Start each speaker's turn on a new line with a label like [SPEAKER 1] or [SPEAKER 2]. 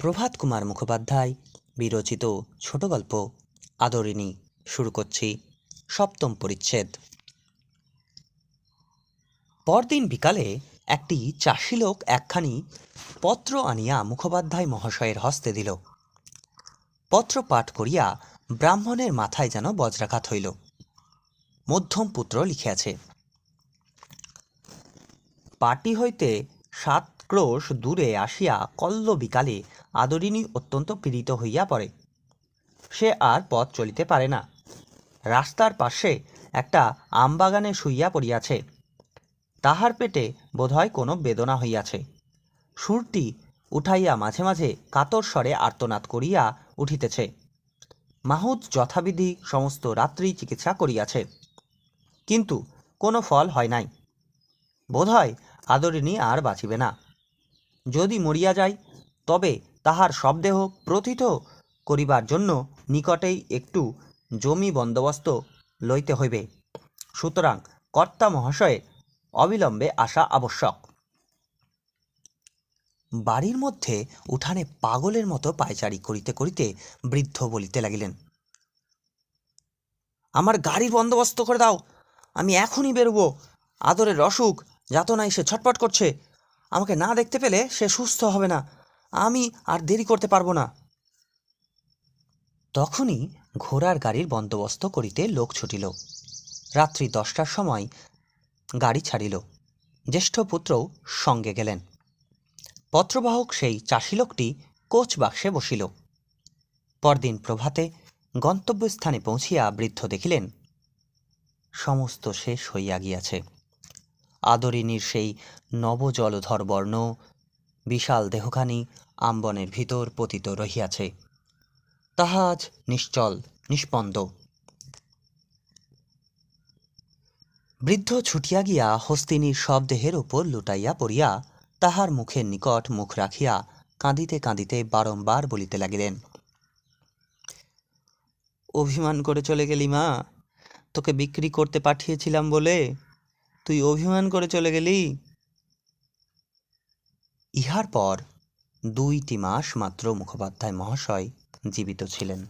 [SPEAKER 1] প্রভাত কুমার মুখোপাধ্যায়, বিরচিত ছোট গল্প, আদরিণী, শুরু করছি সপ্তম পরিচ্ছেদ। পরদিন বিকালে একটি চাষি লোক একখানি পত্র আনিয়া মুখোপাধ্যায় মহাশয়ের হস্তে দিল। পত্র পাঠ করিয়া ব্রাহ্মণের মাথায় যেন বজ্রাঘাত হইল। মধ্যম পুত্র লিখিয়াছে, পাটি হইতে সাত ক্রোশ দূরে আসিয়া কল্ল বিকালে আদরিণী অত্যন্ত পীড়িত হইয়া পড়ে। সে আর পথ চলিতে পারে না। রাস্তার পাশে একটা আমবাগানে শুইয়া পড়িয়াছে। তাহার পেটে বোধহয় কোনো বেদনা হইয়াছে। সুরটি উঠাইয়া মাঝে মাঝে কাতর স্বরে আর্তনাদ করিয়া উঠিতেছে। মাহুদ যথাবিধি সমস্ত রাত্রি চিকিৎসা করিয়াছে। কিন্তু কোনো ফল হয় নাই। বোধহয় আদরিণী আর বাঁচিবে না। যদি মরিয়া যায়, তবে তাহার শবদেহ প্রথিত করিবার জন্য নিকটেই একটু জমি বন্দোবস্ত লইতে হইবে। সুতরাং কর্তা মহাশয়ে অবিলম্বে আসা আবশ্যক। বাড়ির মধ্যে উঠানে পাগলের মতো পায়চারি করিতে করিতে বৃদ্ধ বলিতে লাগিলেন, আমার গাড়ির বন্দোবস্ত করে দাও, আমি এখনই বেরোবো। আদরের অসুখ, যাতনায় সে ছটপট করছে। আমাকে না দেখতে পেলে সে সুস্থ হবে না। আমি আর দেরি করতে পারব না। তখনই ঘোড়ার গাড়ির বন্দোবস্ত করিতে লোক ছুটিল। রাত্রি দশটার সময় গাড়ি ছাড়িল। জ্যেষ্ঠ পুত্রও সঙ্গে গেলেন। পত্রবাহক সেই চাষি লোকটি কোচ বাক্সে বসিল। পরদিন প্রভাতে গন্তব্যস্থানে পৌঁছিয়া বৃদ্ধ দেখিলেন, সমস্ত শেষ হইয়া গিয়াছে। আদরিণীর সেই নবজলধর বর্ণ বিশাল দেহখানি আম্বনের ভিতর পতিত রহিয়াছে। তাহা আজ নিশ্চল, নিষ্পন্দ। বৃদ্ধ ছুটিয়া গিয়া হস্তিনীর সব দেহের উপর লুটাইয়া পড়িয়া তাহার মুখের নিকট মুখ রাখিয়া কাঁদিতে কাঁদিতে বারংবার বলিতে লাগিলেন, অভিমান করে চলে গেলি মা? তোকে বিক্রি করতে পাঠিয়েছিলাম বলে তুই অভিমান করে চলে গেলি? ইহার পর দুইটি মাস মাত্র মুখোপাধ্যায় মহাশয় জীবিত ছিলেন।